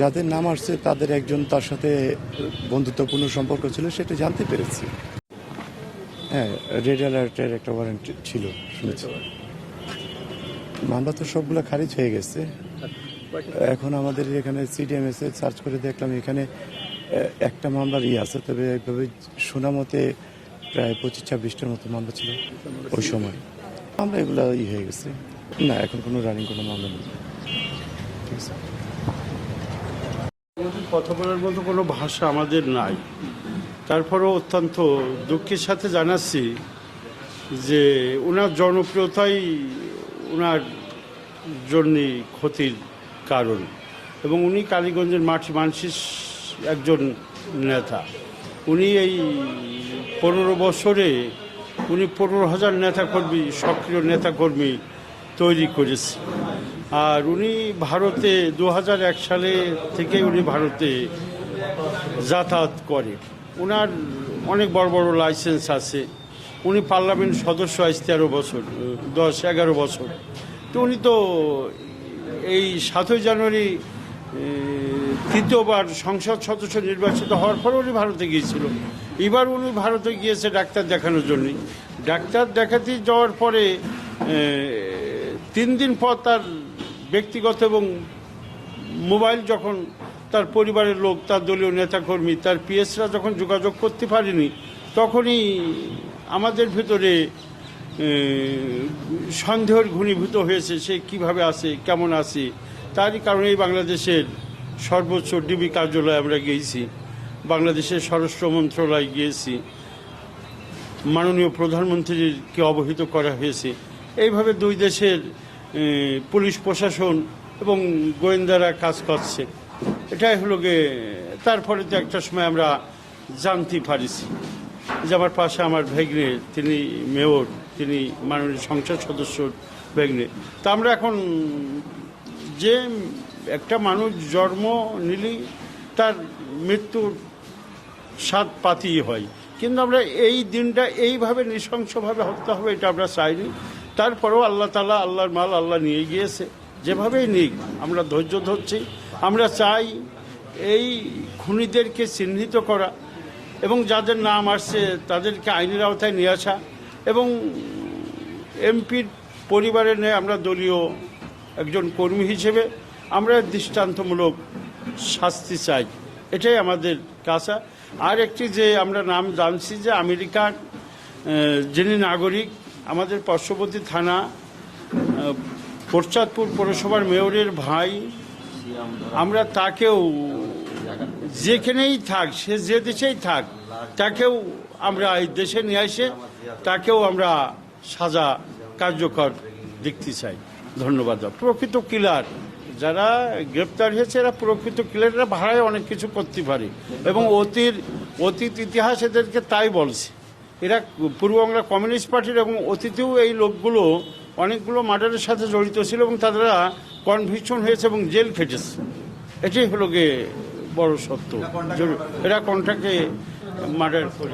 যাদের নাম আসছে, তাদের একজন তার সাথে বন্ধুত্বপূর্ণ সম্পর্ক ছিল, সেটা জানতে পেরেছি। হ্যাঁ রেড অ্যালার্টের একটা ওয়ারেন্ট ছিল, শুনেছি। মামলা তো সবগুলো খারিজ হয়ে গেছে। এখন আমাদের এখানে সিডিএমএস সার্চ করে দেখলাম, এখানে একটা মামলার ই আছে, তবে এইভাবে শোনা মতে প্রায় পঁচিশ ছাব্বিশটার মতো মামলা ছিল ওই সময়। মামলা এগুলো ই হয়ে গেছে। না, এখন কোনো রানিং কোনো মামলা নেই। ঠিক আছে? কথা বলার মতো কোনো ভাষা আমাদের নাই। তারপরেও অত্যন্ত দুঃখের সাথে জানাচ্ছি যে ওনার জনপ্রিয়তাই ওনার জন্যে ক্ষতির কারণ এবং উনি কালীগঞ্জের মাটি মানুষের একজন নেতা। উনি এই পনেরো বছরে উনি পনেরো হাজার নেতাকর্মী, সক্রিয় নেতাকর্মী তৈরি করেছে আর উনি ভারতে দু এক সালে থেকে উনি ভারতে যাতায়াত করে। ওনার অনেক বড় বড় লাইসেন্স আছে। উনি পার্লামেন্ট সদস্য আজ তেরো বছর দশ, এগারো বছর। তো উনি তো এই সাতই জানুয়ারি তৃতীয়বার সংসদ সদস্য নির্বাচিত হওয়ার পর উনি ভারতে গিয়েছিল। এবার উনি ভারতে গিয়েছে ডাক্তার দেখানোর জন্য। ডাক্তার দেখাতে যাওয়ার পরে তিন দিন পর তার ব্যক্তিগত এবং মোবাইল যখন তার পরিবারের লোক, তার দলীয় নেতাকর্মী, তার পিএসরা যখন যোগাযোগ করতে পারেনি, তখনই আমাদের ভিতরে সন্দেহের ঘনীভূত হয়েছে সে কীভাবে আছে, কেমন আছে। তারই কারণেই বাংলাদেশের সর্বোচ্চ ডিবি কার্যালয়ে আমরা গিয়েছি, বাংলাদেশের স্বরাষ্ট্র মন্ত্রণালয় গিয়েছি, মাননীয় প্রধানমন্ত্রীকে অবহিত করা হয়েছে। এইভাবে দুই দেশের পুলিশ প্রশাসন এবং গোয়েন্দারা কাজ করছে। এটাই হলো গিয়ে তারপরে তো একটা সময় আমরা জানতে পারিছি যে আমার পাশে আমার ভেগনে, তিনি মেয়র, তিনি মাননীয় সংসদ সদস্য ভেগনে। তা আমরা এখন যে একটা মানুষ জন্ম নিলেই তার মৃত্যুর স্বাদ পাতি হয়। কিন্তু আমরা এই দিনটা এইভাবে নৃশংসভাবে হত্যা হবে এটা আমরা চাইনি। তারপরেও আল্লাহ তালা আল্লাহর মাল আল্লাহ নিয়ে গিয়েছে। যেভাবেই নিক, আমরা ধৈর্য ধরছি, আমরা চাই এই খুনিদেরকে চিহ্নিত করা এবং যাদের নাম আসছে তাদেরকে আইনের আওতায় নিয়ে আসা এবং এমপির পরিবারের নিয়ে আমরা দলীয় একজন কর্মী হিসেবে আমরা দৃষ্টান্তমূলক শাস্তি চাই। এটাই আমাদের কাছা। আর একটি যে আমরা নাম জানছি যে আমেরিকার যিনি নাগরিক আমাদের পার্শ্ববর্তী থানা আহ, পশ্চাৎপুর পৌরসভার মেয়রের ভাই আমরা তাকেও যেখানেই থাক সে যে দেশেই থাক তাকেও আমরা এই দেশে নিয়ে এসে তাকেও আমরা সাজা কার্যকর দেখতে চাই। ধন্যবাদ প্রকৃত কিলার যারা গ্রেপ্তার হয়েছে এরা প্রকৃত কিলাররা ভাড়ায় অনেক কিছু করতে পারে। এবং অতীর অতীত ইতিহাস এদেরকে তাই বলছে। এরা পূর্ববাংলা কমিউনিস্ট পার্টির এবং অতীতেও এই লোকগুলো অনেকগুলো মার্ডারের সাথে জড়িত ছিল এবং তারা কনভিকশন হয়েছে এবং জেল খেটেছে। এটাই হলো গে বড় সত্য। এরা কন্ট্রাক্টে মার্ডার করে।